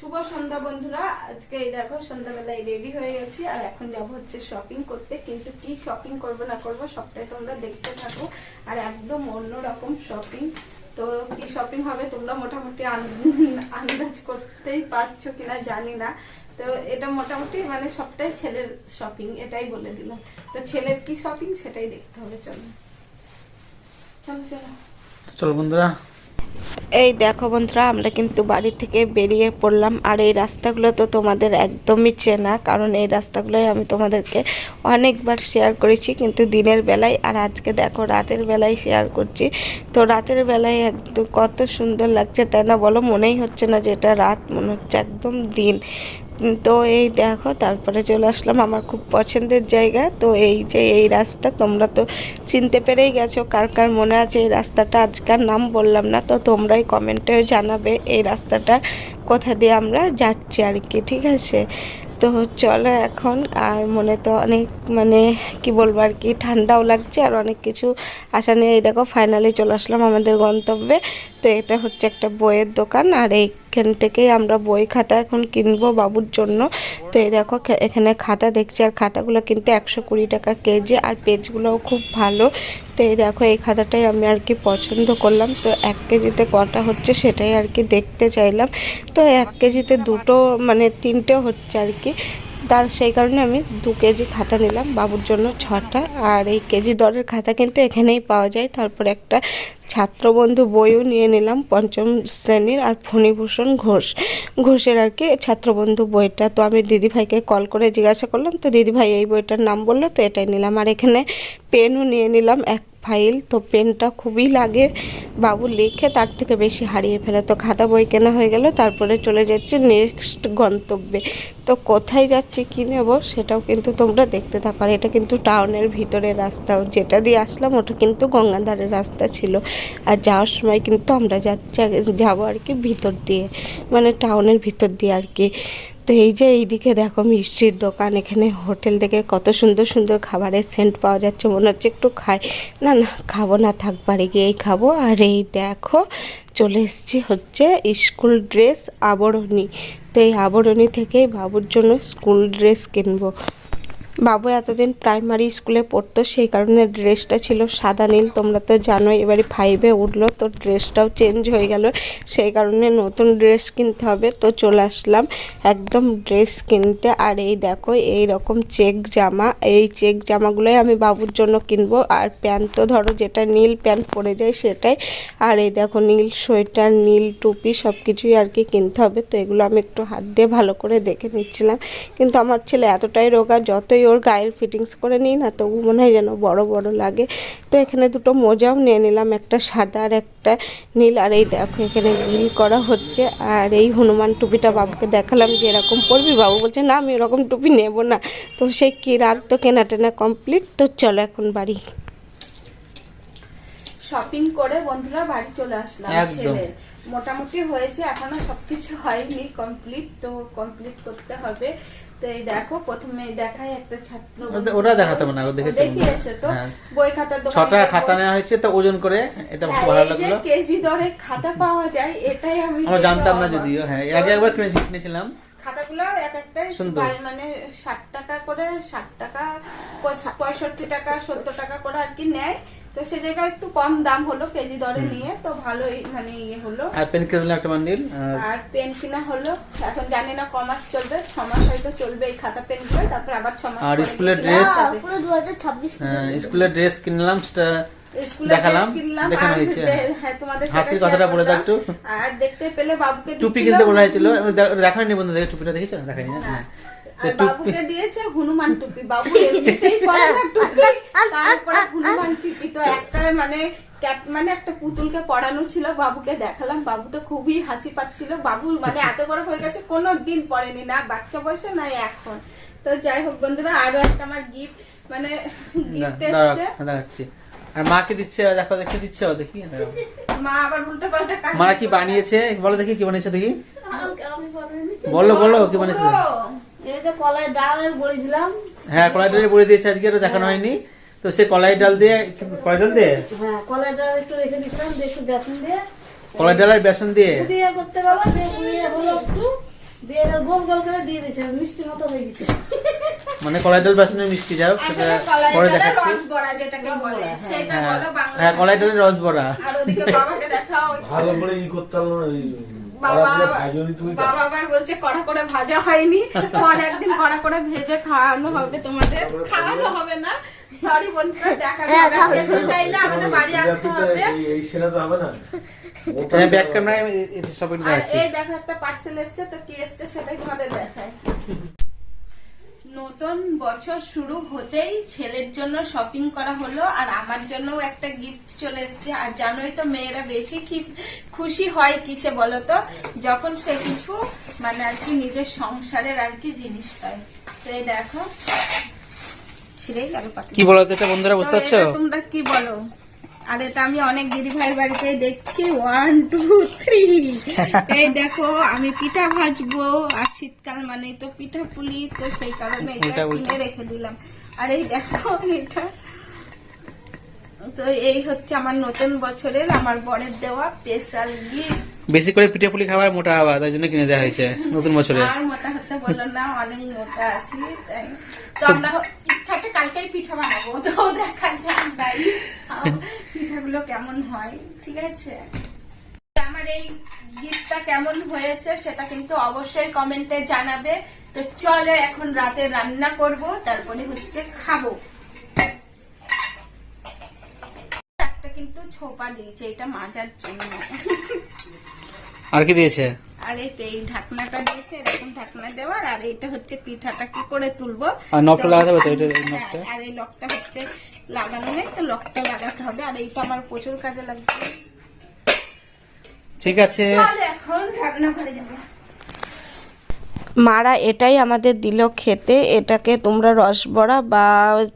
শুভ সন্ধ্যা বন্ধুরা। আজকে এই দেখো, সন্ধ্যাবেলায় রেডি হয়ে গেছি। আর এখন যাব হচ্ছে শপিং করতে। কিন্তু কি শপিং করব না করব, সবটাই তোমরা দেখতে থাকো। আর একদম অন্যরকম শপিং তো কি শপিং হবে তোমরা মোটামুটি আন- আন্দাজ করতেই পারছ কিনা জানি না। তো এটা মোটামুটি মানে সবটাই ছেলের শপিং এটাই বলে দিলাম। তো ছেলের কি শপিং সেটাই দেখতে হবে, চলো। চলো চলো। চলো বন্ধুরা এই দেখো বন্ধুরা, আমরা কিন্তু বাড়ি থেকে বেরিয়ে পড়লাম। আর এই রাস্তাগুলো তো তোমাদের একদমই চেনা, কারণ এই রাস্তাগুলোই আমি তোমাদেরকে অনেকবার শেয়ার করেছি কিন্তু দিনের বেলায়। আর আজকে দেখো, রাতের বেলায় শেয়ার করছি। তো রাতের বেলায় একদম কত সুন্দর লাগছে তাই না বলো, মনেই হচ্ছে না যে এটা রাত, মনে হচ্ছে একদম দিন। তো এই দেখো, তারপরে চলে আসলাম আমার খুব পছন্দের জায়গা। তো এই যে এই রাস্তা, তোমরা তো চিনতে পেরেই গেছো কার কার মনে আছে এই রাস্তাটা। আজকার নাম বললাম না, তো তোমরাই কমেন্টে জানাবে এই রাস্তাটা কোথা দিয়ে আমরা যাচ্ছি আর কি, ঠিক আছে? তো চলো এখন, আর মনে তো অনেক মানে কি বলব আর কি, ঠান্ডাও লাগছে আর অনেক কিছু আশা নিয়ে এই দেখো ফাইনালি চলে আসলাম আমাদের গন্তব্যে। তো এটা হচ্ছে একটা বইয়ের দোকান আর এইখান থেকেই আমরা বই খাতা এখন কিনবো বাবুর জন্য। তো এই দেখো এখানে খাতা দেখছি আর খাতাগুলো কিন্তু একশো কুড়ি টাকা কেজি আর পেজগুলোও খুব ভালো। তো এই দেখো, এই খাতাটাই আমি আর কি পছন্দ করলাম। তো এক কেজিতে কটা হচ্ছে সেটাই আর কি দেখতে চাইলাম। তো এক কেজিতে দুটো মানে তিনটে হচ্ছে আর কি। তার সেই কারণে আমি দু কেজি খাতা নিলাম, বাবুর জন্য ছটা। আর এই কেজি দরের খাতা কিন্তু এখানেই পাওয়া যায়। তারপর একটা ছাত্রবন্ধু বইও নিয়ে নিলাম, পঞ্চম শ্রেণির আর ফণিভূষণ ঘোষ। ঘোষের আর কি ছাত্রবন্ধু বইটা। তো আমি দিদিভাইকে কল করে জিজ্ঞাসা করলাম, তো দিদিভাই এই বইটার নাম বলল, তো এটাই নিলাম। আর এখানে পেনও নিয়ে নিলাম, এক ফাইল। তো পেনটা খুবই লাগে, বাবু লিখে তার থেকে বেশি হারিয়ে ফেলে। তো খাতা বই কেনা হয়ে গেল, তারপরে চলে যাচ্ছে নেক্সট গন্তব্যে। তো কোথায় যাচ্ছি, কী নেব সেটাও কিন্তু তোমরা দেখতে থাকো। এটা কিন্তু টাউনের ভিতরের রাস্তা, যেটা দিয়ে আসলাম ওটা কিন্তু গঙ্গাধারের রাস্তা ছিল। আর যাওয়ার সময় কিন্তু আমরা যাব আর কি ভিতর দিয়ে মানে টাউনের ভিতর দিয়ে আর কি। তো এই যে এইদিকে দেখো মিষ্টির দোকান, এখানে হোটেল থেকে কত সুন্দর সুন্দর খাবারের সেন্ট পাওয়া যাচ্ছে, মনে হচ্ছে একটু খাই। না না, খাব না, থাক, বাড়ি গিয়েই খাব। আর এই দেখো চলে এসেছি হচ্ছে স্কুল ড্রেস আবরণী। তো এই আবরণী থেকেই বাবুর জন্য স্কুল ড্রেস কিনবো। বাবু এতদিন প্রাইমারি স্কুলে পড়তো, সেই কারণে ড্রেসটা ছিল সাদা নীল। তোমরা তো জানোই, এবারে ফাইভে উঠল, তো ড্রেসটাও চেঞ্জ হয়ে গেল। সেই কারণে নতুন ড্রেস কিনতে হবে। তো চলে আসলাম একদম ড্রেস কিনতে। আর এই দেখো, এই রকম চেক জামা। এই চেক জামাগুলোই আমি বাবুর জন্য কিনবো। আর প্যান্ট তো ধরো যেটা নীল প্যান্ট পরে যায় সেটাই। আর এই দেখো নীল সোয়েটার, নীল টুপি সব কিছুই আর কি কিনতে হবে। তো এগুলো আমি একটু হাত দিয়ে ভালো করে দেখে নিচ্ছিলাম। কিন্তু আমার ছেলে এতটাই রোগা, যতই ওর গায়ের ফিটিংস করে নিই না, তবু মনে হয় যেন বড় বড় লাগে। তো এখানে দুটো মোজাও নিয়ে নিলাম, একটা সাদা আর একটা নীল। আর এই দেখো, এখানে গ্রিল করা হচ্ছে। আর এই হনুমান টুপিটা বাবুকে দেখালাম যে এরকম পরবি। বাবু বলছে, না, আমি এরকম টুপি নেব না। তো সেই কি রাগ তো কেনা টেনা কমপ্লিট তো চলো এখন বাড়ি। শপিং করে বন্ধুরা বাড়ি চলে আসলাম ছেলের মোটামুটি হয়েছে এখনও সবকিছু হয়নি কমপ্লিট তো কমপ্লিট করতে হবে। তো এই দেখো প্রথমে দেখাই একটা ছাত্র ওটা- ওটা দেখাতে হবে না, দেখিয়েছে তো? হ্যাঁ। বই খাতার দোকানে ছটা খাতা নেওয়া হয়েছে তো ওজন করে এটা হ্যাঁ, ভালো লাগল। কেজি দরে খাতা পাওয়া যায় এটাই আমি আমরা জানতাম না যদিও হ্যাঁ আগে একবার কিনেছি কিনেছিলাম। খাতাগুলো এক একটাই মানে ষাট টাকা করে ষাট টাকা পঁয়ষট্টি টাকা সত্তর টাকা করে আর কি নেয়। তো সে জায়গায় একটু কম দাম হলো কেজি দরে নিয়ে তো ভালো মানে ইয়ে হলো। আর পেন কিনে একটা বান্ডিল আর আর পেন কিনা হলো এখন জানি না কমাস চলবে ছ মাস হয়তো চলবে এই খাতা পেনগুলো তারপর আবার ছ মাস আর স্কুলের ড্রেস? পুরো দু হাজার ছাব্বিশ আহ, স্কুলের ড্রেস কিনলাম সেটা দেখালাম, দেখানো হয়েছে। হ্যাঁ তোমাদের হাসির কথাটা বলে দাও একটু। আর দেখতে পেলে বাবুকে টুপি কিনতে বলা হয়েছিল দেখানি বন্ধু দেখে টুপিটা দেখেছ? দেখানি না? হ্যাঁ। বাবুকে দিয়েছে হনুমান টুপি। বাবু এমনিতেই পরে না টুপি তারপরে হনুমান টুপি। তো একটা মানে মানে একটা পুতুলকে পড়ানো ছিল বাবুকে দেখালাম। বাবু তো খুবই হাসি পাচ্ছিল। বাবু মানে এত বড় হয়ে গেছে কোনো দিন পড়েনি না। বাচ্চা বয়সে না এখন। তো যাই হোক বন্ধুরা আরও একটা আমার গিফট মানে গিফট এসছে। দেখাচ্ছি। আর মাকে দিচ্ছে? দেখো দেখে দিচ্ছে ও দেখি। মা আবার উল্টো পাল্টা কাজ মা কি বানিয়েছে? বলো দেখি কি বানিয়েছে দেখি। বলো বলো কি বানিয়েছে এই যে কলাই ডাল বড়ি দিলাম। হ্যাঁ কলাই ডালে দিয়েছে আজকে আর দেখানো হয়নি। তো সে কলাই ডাল দিয়ে কলাই ডাল দিয়ে? হ্যাঁ কলাই ডাল একটু রেখে দিয়েছিলাম একটু বেসন দিয়ে। কলাই ডাল আর বেসন দিয়ে? দিয়ে করতে পারব যে পুড়িয়ে হলো একটু। দিয়ে গোল গোল করে দিয়ে দিয়েছে মিষ্টির মতো হয়ে গেছে। মানে কলাই ডাল বেসনের মিষ্টি যাও সেটা পরে দেখাচ্ছি। রস বড়া যেটাকে বলে সেটা হ্যাঁ। হ্যাঁ কলাই ডালের রস বড়া। আর ওদিকে বাবাকে দেখাও। ভালো করে ই করতে হবে না, বাবা আবার বলছে কড়া করে ভাজা হয়নি। পরে একদিন কড়া করে ভেজে খাওয়ানো হবে তোমাদের। খাওয়ানো হবে না। সরি বন্ধুরা দেখানো হবে চাইলে আমাদের বাড়ি আসতে হবে। এই- সেরা তো হবে না? হ্যাঁ ব্যাক ক্যামেরায় এই দেখো একটা পার্সেল এসছে তো কি এসছে সেটাই তোমাদের দেখায়। নতুন বছর শুরু হতেই ছেলের জন্য শপিং করা হলো আর আমার জন্যও একটা গিফট চলে এসেছে। আর জানোই তো মেয়েরা বেশি কি- খুশি হয় কিসে বলো তো যখন সে কিছু মানে আর কি নিজের সংসারের আর কি জিনিস পায়। তো এই দেখো ছিঁড়েই গেল কি বলো এটা বন্ধুরা বুঝতে পারছ? তোমরা কি বলো? আর এটা আমি অনেক দিদি ভাইয়ের বাড়িতেই দেখছি। ওয়ান টু থ্রি এই দেখো আমি পিঠা ভাজবো। আর শীতকাল মানে তো পিঠা পুলি তো সেই কারণে এটা। কিনে রেখে দিলাম। আর এই দেখো এটা। তো এই হচ্ছে আমার নতুন বছরের আমার বরের দেওয়া স্পেশাল গিফট বেশি করে পিঠে পুলি খাবার মোটা হওয়া তাই জন্য কিনে দেওয়া হয়েছে নতুন বছরে। আর মোটা হতে বলল না অনেক মোটা আছি তাই। তো আমরা আছে কালকেই পিঠা বানাবো। তো দেখা যাক তাই পিঠাগুলো কেমন হয়, ঠিক আছে? আমার এই গিফটটা কেমন হয়েছে সেটা কিন্তু অবশ্যই কমেন্টে জানাবে। তো চলো এখন রাতে রান্না করব, তারপরে হচ্ছে খাব। একটা কিন্তু ছোপা দিয়েছে, এটা মাজার জন্য। আর কি দিয়েছে? আর এই তো এই ঢাকনাটা দিয়েছে এরকম ঢাকনা দেওয়ার আর এইটা হচ্ছে পিঠাটা কি করে তুলবো? আর নখটা তো- লাগাতে হবে তো, এটা- এই হ্যাঁ, আর এই লকটা হচ্ছে লাগানো নেই তো লকটা লাগাতে হবে আর এইটা আমার প্রচুর কাজে লাগবে। ঠিক আছে। চল এখন রান্নাঘরে যাব। মারা এটাই আমাদের দিল খেতে এটাকে তোমরা রসবড়া বা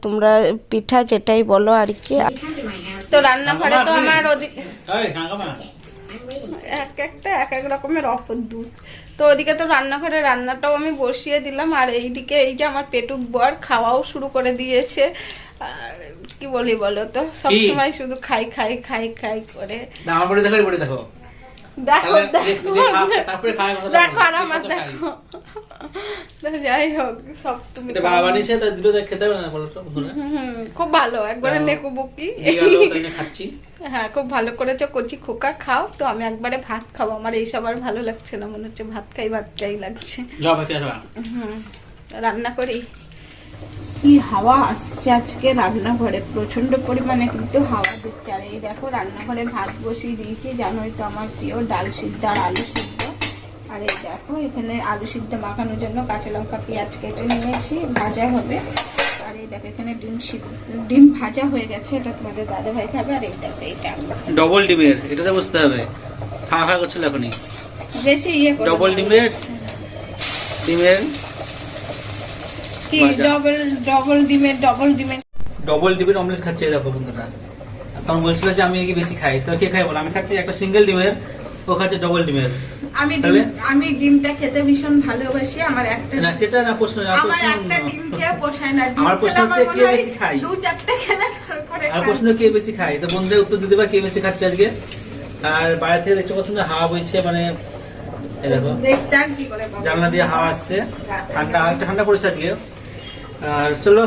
তোমরা পিঠা যেটাই বলো আর কি। তো রান্নাঘরে তো আমার ওদিকে। এক একটা এক এক রকমের অপর দুধ। তো ওদিকে তো রান্নাঘরে রান্নাটাও আমি বসিয়ে দিলাম আর এইদিকে এই যে আমার পেটুক বর খাওয়াও শুরু করে দিয়েছে। আর কি বলি বলো তো? সবসময় শুধু খাই খাই খাই খাই করে। দেখো। দেখো দেখো যে খা- তারপরে খাওয়ার কথাটা দেখো আর আমার দেখো। যাই হোক সব তুমি বাবা বানিয়েছে তাই দুটো দেখ খেতে না বলো তো খুব ভালো একবারে নেকো বকি। খাচ্ছি। হ্যাঁ খুব ভালো করেছ কচি খোকা খাও। তো আমি একবারে ভাত খাব আমার এইসব আর ভালো লাগছে না মনে হচ্ছে ভাত খাই ভাত খাই লাগছে। রান্না করি। কি হাওয়া আসছে আজকে? রান্নাঘরে প্রচণ্ড পরিমাণে কিন্তু হাওয়া দিচ্ছে। আর এই দেখো রান্নাঘরে ভাত বসিয়ে দিয়েছি। জানোই তো আমার প্রিয় ডাল সিদ্ধ আর আলু সিদ্ধ। আর এই দেখো এখানে আলু সিদ্ধ মাখানোর জন্য কাঁচা লঙ্কা পেঁয়াজ কেটে নিয়েছি ভাজা হবে। আর এই দেখো এখানে ডিম সিদ্ধ ডিম ভাজা হয়ে গেছে। এটা তোমাদের দাদা ভাই খাবে। আর এই দেখো এইটা ডবল ডিমের এটাতে বুঝতে হবে। খাওয়া খাওয়া করছিল এখনই। বেশি ইয়ে ডবল ডিমের ডিমের কি ডবল ডবল ডিমের ডবল ডিমের ডবল ডিমের অমলেট খাচ্ছে দেখো বন্ধুরা। তখন বলছিল যে আমি কি বেশি খাই? তো কে খাই বলো? আমি খাচ্ছি একটা সিঙ্গেল ডিমের ও খাচ্ছে ডবল ডিমের আমি আমি ডিমটা খেতে ভীষণ ভালোবাসি আমার একটা না সেটা না প্রশ্ন না আমার একটা ডিম খেয়ে পোষায় না। আমার প্রশ্ন হচ্ছে কে বেশি খায়? দু চারটে খেলে তারপরে আর প্রশ্ন কে বেশি খায়? তো বন্ধুদের উত্তর দিতে পারে কে বেশি খাচ্ছে আজকে? আর বাইরে থেকে দেখছ কত সুন্দর হাওয়া বইছে মানে এই দেখো। জানলা দিয়ে হাওয়া আসছে। ঠান্ডা ঠান্ডা পড়েছে আজকে। আর চলো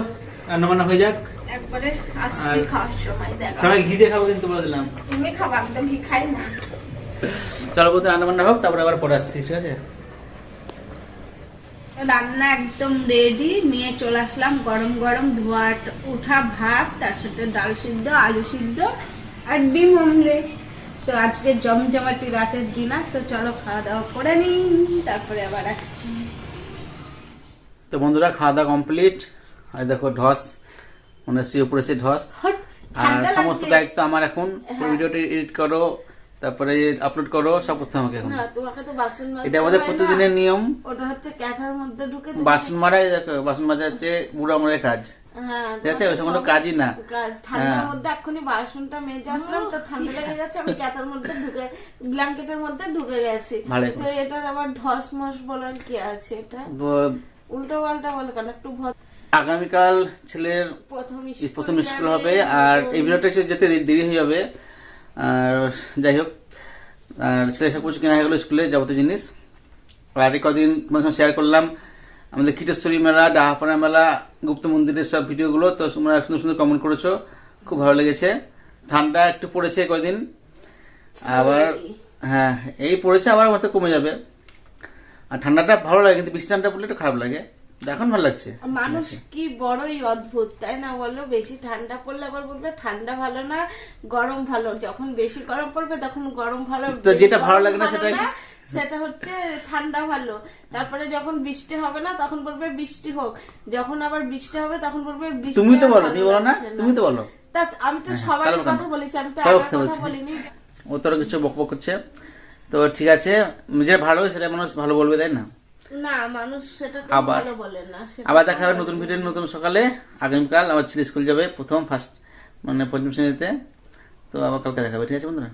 রান্না বান্না হয়ে যাক। একবারে আসছি খাওয়ার সময় দেখো। সবাই ঘি দিয়ে খাব কিন্তু বলে দিলাম। তুমি খাবা আমি ঘি খাই না। চলো বলতে রান্না বান্না হোক তারপরে আবার পরে আসছি ঠিক আছে? রান্না একদম রেডি নিয়ে চলে আসলাম গরম গরম ধোয়া উঠা ভাত তার সাথে ডাল সিদ্ধ আলু সিদ্ধ আর ডিম অমলেট তো আজকে জমজমাটি রাতের ডিনার তো চলো খাওয়া দাওয়া করে নিই তারপরে আবার আসছি। তো বন্ধুরা খাওয়া দাওয়া কমপ্লিট আর দেখো ঢস মানে শুয়ে পড়েছে ঢস আর সমস্ত দায়িত্ব আমার এখন। ভিডিওটি এডিট করো তারপরে আপলোড করো সব করতে আমাকে এখন। এটা আমাদের প্রতিদিনের নিয়ম। ওটা হচ্ছে ক্যাথার মধ্যে ঢুকে বাসন মারাই দেখো বাসন মাজা হচ্ছে বুড়ো আমলের কাজ। হ্যাঁ ঠিক আছে? কোনো কাজই না। ঠান্ডার হ্যাঁ। মধ্যে এক্ষুনি বাসনটা মেজে আসলাম তো ঠান্ডা লেগে যাচ্ছে আমি ক্যাথার মধ্যে ঢুকে ব্ল্যাঙ্কেটের মধ্যে ঢুকে গেছি। তো এটা আবার ঢস মস বলার কি আছে এটা? উল্টো পাল্টা বলে কেন একটু আগামীকাল ছেলের প্রথম স্কুল হবে আর এই ভিডিওটা যেতে দেরি হয়ে যাবে। আর যাই হোক আর ছেলে সব কিছু কেনা হয়ে গেলো স্কুলে যাবতীয় জিনিস। আর কদিন তোমার সঙ্গে শেয়ার করলাম আমাদের কীটেশ্বরী মেলা ডাহাপাড়া মেলা গুপ্ত মন্দিরের সব ভিডিওগুলো। তো তোমরা সুন্দর সুন্দর কমেন্ট করেছ খুব ভালো লেগেছে। ঠান্ডা একটু পড়েছে কয়দিন? আবার হ্যাঁ এই পড়েছে আবার হয়তো কমে যাবে। আর ঠান্ডাটা ভালো লাগে কিন্তু বৃষ্টি ঠান্ডা পড়লে একটু খারাপ লাগে। এখন ভালো লাগছে। মানুষ কি বড়ই অদ্ভুত তাই না বলো? বেশি ঠান্ডা পড়লে আবার বলবে ঠান্ডা ভালো না গরম ভালো। যখন বেশি গরম পড়বে তখন গরম ভালো তো যেটা ভালো লাগে না সেটা সেটা হচ্ছে ঠান্ডা ভালো। তারপরে যখন বৃষ্টি হবে না তখন বলবে বৃষ্টি হোক। যখন আবার বৃষ্টি হবে তখন বলবে বৃষ্টি তুমি তো বলো তুমি বলো না? তুমি তো বলো। তা আমি তো হ্যাঁ, সবার কথা বলেছি আমি তো কথা বলিনি। ও তোর কিছু বকবক করছে। তো ঠিক আছে যে ভালো সেটা মানুষ ভালো বলবে তাই না? না মানুষ সেটা আবার- বলে না আবার দেখা হবে নতুন ভিডিও নতুন সকালে আগামীকাল আমার ছেলে স্কুল যাবে প্রথম ফার্স্ট মানে পঞ্চম শ্রেণীতে। তো আবার কালকে দেখাবে ঠিক আছে বন্ধুরা?